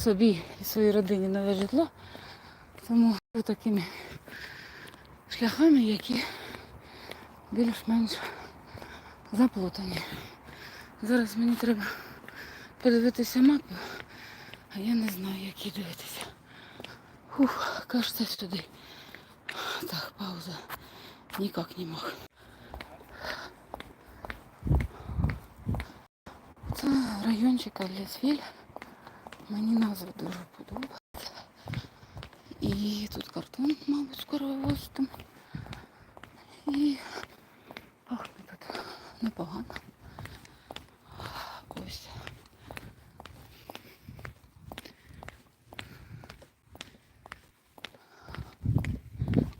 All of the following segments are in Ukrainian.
собі і своїй родині нове житло. Тому такими шляхами, які більш-менш заплутані. Зараз мені треба подивитися мапу, а я не знаю, як її дивитися. Фух, кажется, сюди. Так, пауза. Никак не мог. Це райончик Лесвіль. Мені назва дуже подобається. І тут картон, мабуть, скоро вивозитиму. І пахне тут непогано. Ось.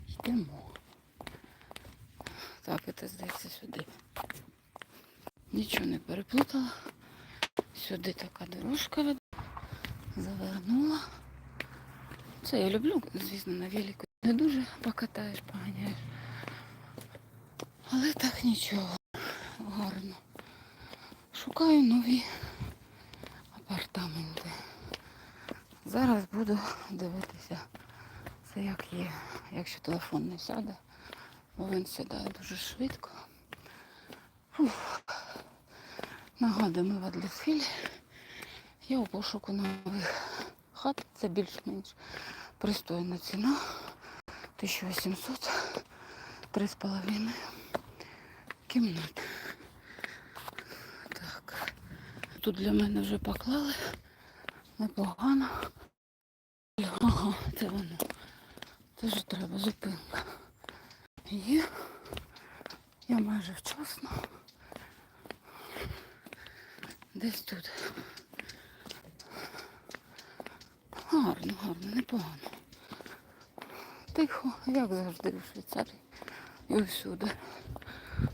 Йдемо. Так, це здається сюди. Нічого не переплутала. Сюди така дорожка веде. Завернула. Це я люблю, звісно, на велику. Не дуже покатаєш, поганяєш. Але так нічого. Гарно. Шукаю нові апартаменти. Зараз буду дивитися, це як є, якщо телефон не сяде. Бо він сідає дуже швидко. Нагадую, в Адлісфілі. Я у пошуку нових хат. Це більш-менш пристойна ціна. 1800, 3,5 кімнат. Так. Тут для мене вже поклали. Непогано. Ага, це воно. Це ж треба зупинка. Є. Я майже вчасно. Десь тут. Гарно, гарно, непогано. Тихо, як завжди у Швейцарії. І усюди.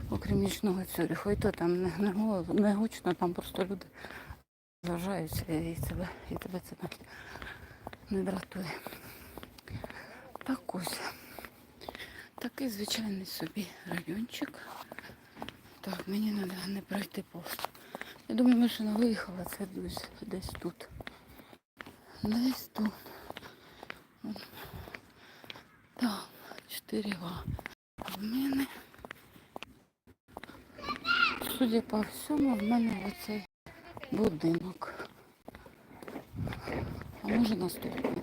Окрім нічного Цюріху. І то там не, не, не гучно, там просто люди зважаються і тебе, і тебе це не дратує. Так ось. Такий звичайний собі райончик. Так, мені треба не пройти пост. Я думаю, машина виїхала, це десь тут. Десь тут. Так, 4 га. В мене. Судя по всьому, в мене оцей будинок. А може наступний.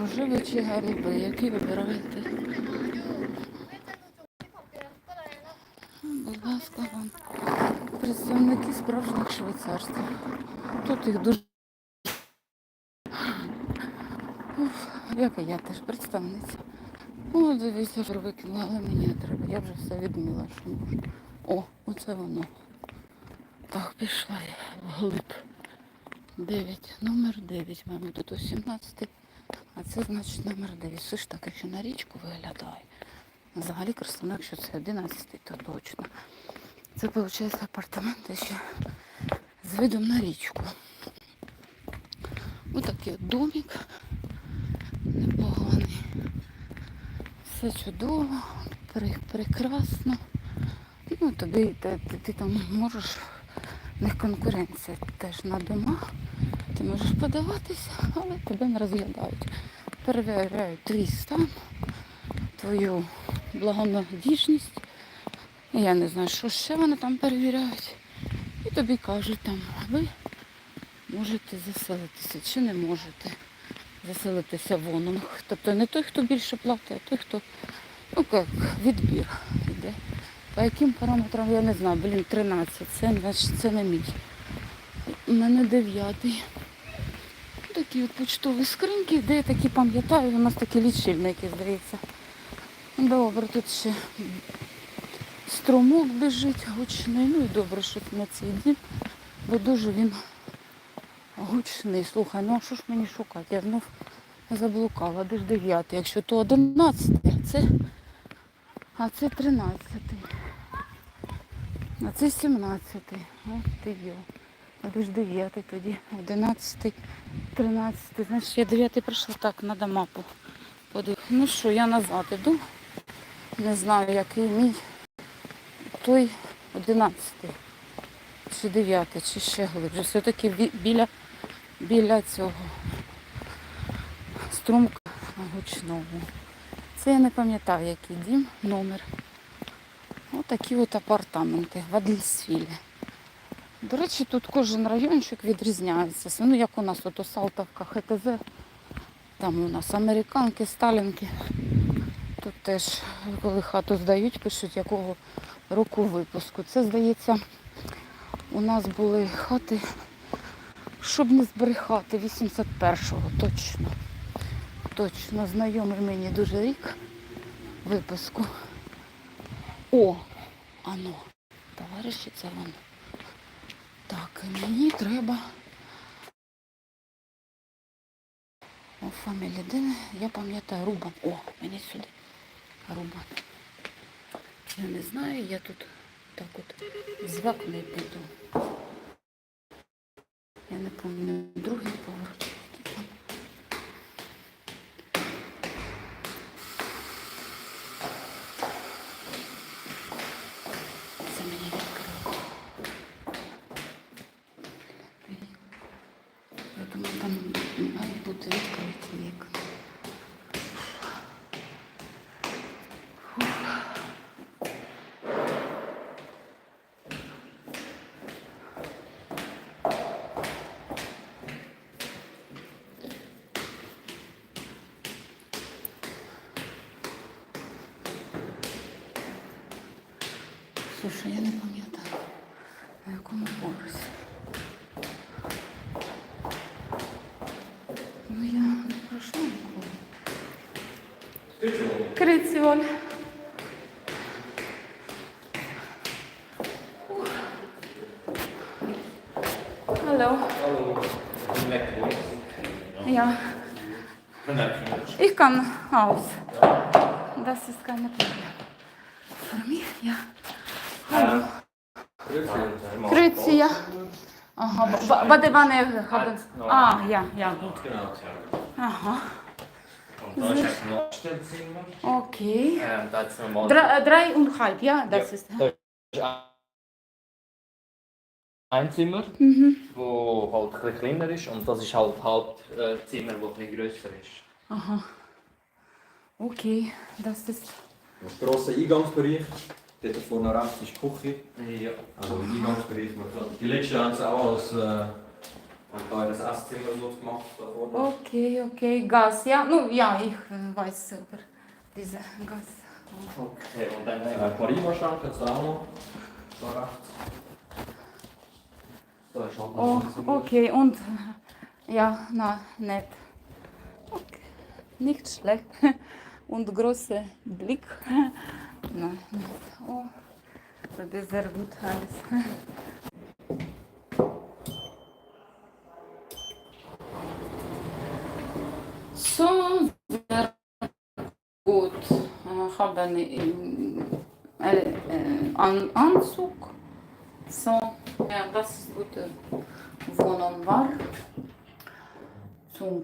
Рожевий чи голубий, який вибираєте? Будь ласка, вам. Представники справжніх швейцарств. Тут їх дуже. Уф, як я теж представниця. О, дивіться, що викинула, але мені треба. Я вже все відміла, що можу. О, оце воно. Так, пішла я вглиб. 9. Номер 9, мабуть, тут 17. А це значить номер 9. Все ж таки, що на річку виглядає. Взагалі красиво, якщо це 11, то точно. Це виходить апартаменти ще з видом на річку. Ось такий домик Все чудово, прекрасно. Ну, тобі ти, ти, ти там можеш, в них конкуренція теж на домах. Ти можеш подаватися, але тебе не розглядають. Перевіряють твій стан, твою благонадіжність. Я не знаю, що ще вони там перевіряють. І тобі кажуть там, ви можете заселитися чи не можете заселитися воном. Тобто не той, хто більше платить, а той, хто ну як відбір йде. По яким параметрам я не знаю, блін, 13, це, це не мій. У мене дев'ятий. Такі от почтові скриньки, де я такі пам'ятаю, у нас такі лічильники, здається. Добре, тут ще струмок біжить гучний. Ну і добре, що на цей дім, бо дуже він гучний. Слухай, ну а що ж мені шукати? Я знов заблукала, де ж 9, якщо то 11, а це, а це 13. А це 17. От ти йо. А де ж 9 тоді, 11, 13. Значить, я 9 прийшла так, треба мапу. подивитися. Ну що, я назад іду. Не знаю, який мій той 11 чи 9, чи ще глибше. Все-таки біля, біля цього струмка гучного. Це я не пам'ятаю, який дім, номер. Отакі от апартаменти в Адлісфілі. До речі, тут кожен райончик відрізняється. Ну, як у нас ото Салтовка, ХТЗ, там у нас американки, сталінки. Тут теж, коли хату здають, пишуть, якого року випуску. Це, здається, у нас були хати, щоб не збрехати, 81-го, точно. Точно, знайомий мені дуже рік випуску. О, ано, товариші, це воно. Так, мені треба. О, фамілія, де я пам'ятаю, Рубан. О, мені сюди. Рубан. Я не знаю, я тут так от звак не піду. Я не пам'ятаю, другий поверх. Слушай, я не пам'ятаю, на якому поверсі. Ну я не пройшла ніколи. Крицьоль. Hallo. Hallo, lekker hoor. Ja, Bedankt. ich kann aus. Das ist keine Problem. Für mich, ja. Ja. Aha, die Wanne haben. Ah, ja, ja, gut. Genau. Aha, Und da ist ein Nachstellzimmer. okay. Ähm, da ist normal. Drei, äh, dreieinhalb, ja, das Ja. ist. Ein Zimmer, Mhm. wo halt ein kleiner ist und das ist halt Hauptzimmer, wo ein grösser ist. Aha. Okay, das ist. Das grosse Eingangsbereich. Dort vorne rechts ist die Küche. Ja. Also im Eingangsbereich. Die letzte haben sie auch als äh, das Esszimmer so gemacht. Da vorne. Okay, okay, Gas, ja. Nu, ja, ich äh, weiß über diese Gas. Okay, und dann Äh, Parima-Schrank es auch noch. Da rechts. da ist halt noch Oh, ein okay, und ja, na, nett. Okay. Nicht schlecht. Und großer Blick. видно. is тобі зарвуть галіс. Zo, goed. Gaan we een aanzoek. Zo, ja, dat is goed. Wonen waar. Zo.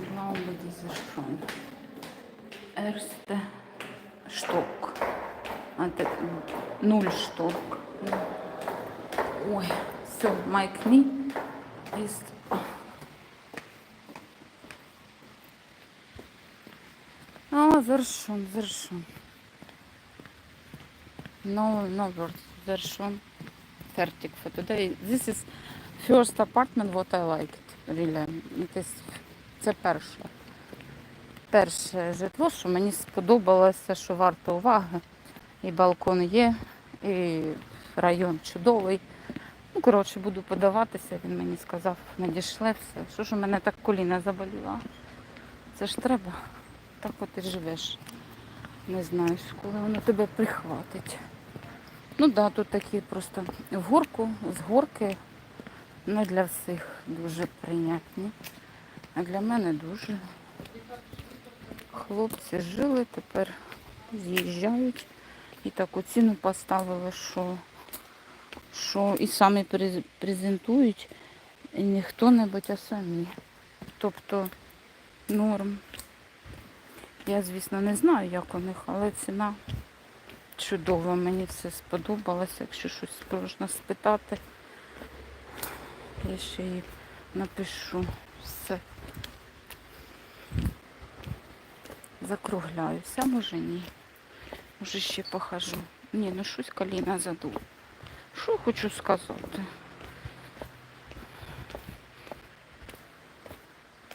Ich glaube, deze vond Erster Stock. Это null Stock. Ой, все, mein Knie ist. А, завершен, завершен. No, no words. Version. Fertig for today. This is first apartment what I liked. Really. It is, це перше. Перше житло, що мені сподобалося, що варто уваги. І балкон є, і район чудовий. Ну, коротше, буду подаватися. Він мені сказав, надійшле все. Що ж у мене так коліна заболіло? Це ж треба. Так от і живеш. Не знаєш, коли воно тебе прихватить. Ну так, да, тут такі просто в горку, з горки. Не для всіх дуже прийнятні. А для мене дуже. Хлопці жили, тепер з'їжджають. І таку ціну поставили, що, що і самі презентують, і не хто-небудь, а самі. Тобто норм. Я, звісно, не знаю, як у них, але ціна чудова. Мені все сподобалося. Якщо щось можна спитати, я ще і Напишу все. Закругляюся, може ні. Може ще похожу. Ні, ну щось коліна задуло. Що хочу сказати?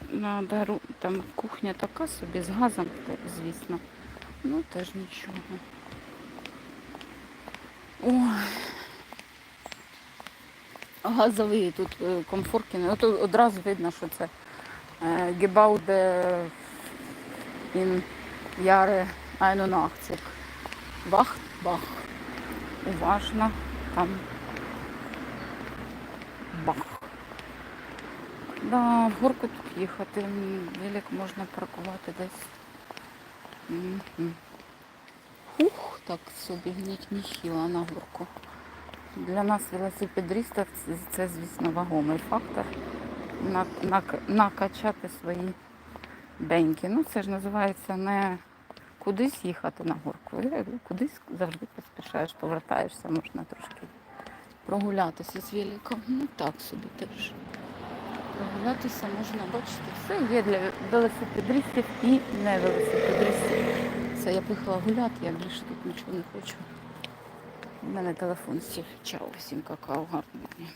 На дару, там кухня така собі з газом, звісно. Ну теж нічого. Ой. Газовий тут е, комфоркіни. От одразу видно, що це е, Гебауде ін Яре Айнунахцик. Бах, бах. Уважно. Там. Бах. Да, в горку тут їхати. Велик можна паркувати десь. Мгм. Ух, так собі гніть ніхіла на горку. Для нас велосипедистів це, звісно, вагомий фактор. На, на, накачати свої беньки. Ну, це ж називається не кудись їхати на горку. Е, Кудись завжди поспішаєш, повертаєшся, можна трошки прогулятися з великом. Ну так собі теж. Прогулятися можна, бачите, все є для велосипедистів і не велосипедистів. Це я поїхала гуляти, я більше тут нічого не хочу. У мене телефон сів. Чао, всім какао, гарного дня.